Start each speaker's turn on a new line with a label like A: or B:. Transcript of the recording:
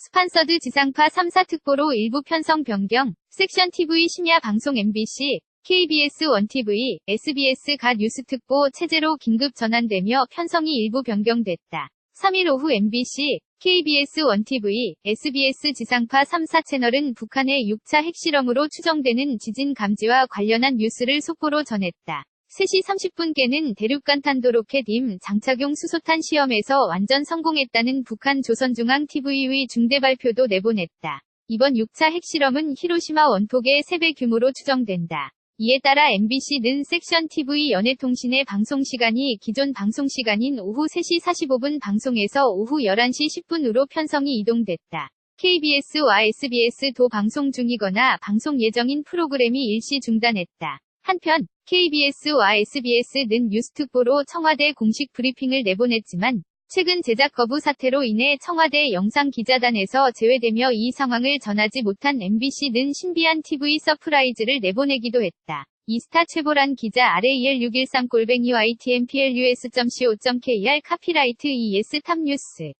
A: 스판서드 지상파 3사 특보로 일부 편성 변경, 섹션 TV 심야 방송 MBC, KBS 1TV, SBS 가 뉴스 특보 체제로 긴급 전환되며 편성이 일부 변경됐다. 3일 오후 MBC, KBS 1TV, SBS 지상파 3사 채널은 북한의 6차 핵실험으로 추정되는 지진 감지와 관련한 뉴스를 속보로 전했다. 3시 30분께는 대륙간탄도 로켓 임 장착용 수소탄 시험에서 완전 성공했다는 북한 조선중앙TV의 중대 발표도 내보냈다. 이번 6차 핵실험은 히로시마 원폭의 3배 규모로 추정된다. 이에 따라 MBC는 섹션 TV 연예통신의 방송시간이 기존 방송시간인 오후 3시 45분 방송에서 오후 11시 10분으로 편성이 이동됐다. KBS와 SBS도 방송 중이거나 방송 예정인 프로그램이 일시 중단했다. 한편 KBS와 SBS는 뉴스특보로 청와대 공식 브리핑을 내보냈지만 최근 제작 거부 사태로 인해 청와대 영상기자단에서 제외되며 이 상황을 전하지 못한 MBC는 신비한 TV 서프라이즈를 내보내기도 했다. 이스타 최보란 기자 RAL 613 골뱅이 YTNPLUS.co.kr 카피라이트 ES 탑뉴스